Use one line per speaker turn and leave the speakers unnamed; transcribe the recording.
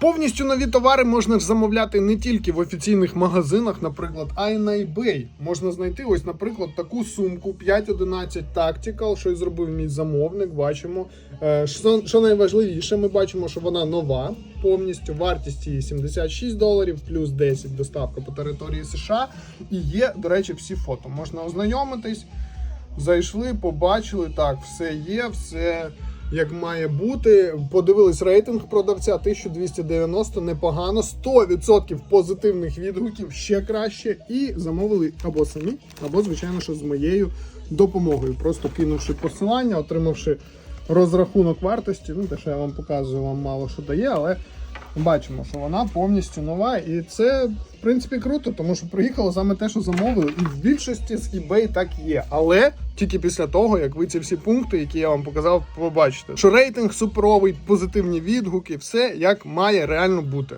Повністю нові товари можна ж замовляти не тільки в офіційних магазинах, наприклад, а й на eBay. Можна знайти ось, наприклад, таку сумку 511 Tactical, що й зробив мій замовник. Бачимо. Е, Що, найважливіше, ми бачимо, що вона нова повністю. Вартість її 76 доларів, плюс 10 доставка по території США. І є, до речі, всі фото. Можна ознайомитись. Зайшли, побачили, так, все є, все як має бути. Подивились рейтинг продавця 1290, непогано, 100% позитивних відгуків, ще краще. І замовили або самі, або, звичайно, що з моєю допомогою. Просто кинувши посилання, отримавши розрахунок вартості. Ну, те, що я вам показую, вам мало що дає, але бачимо, що вона повністю нова. І це, в принципі, круто, тому що приїхало саме те, що замовили. І в більшості з eBay так є. Але тільки після того, як ви ці всі пункти, які я вам показав, побачите, що рейтинг суперовий, позитивні відгуки, все як має реально бути.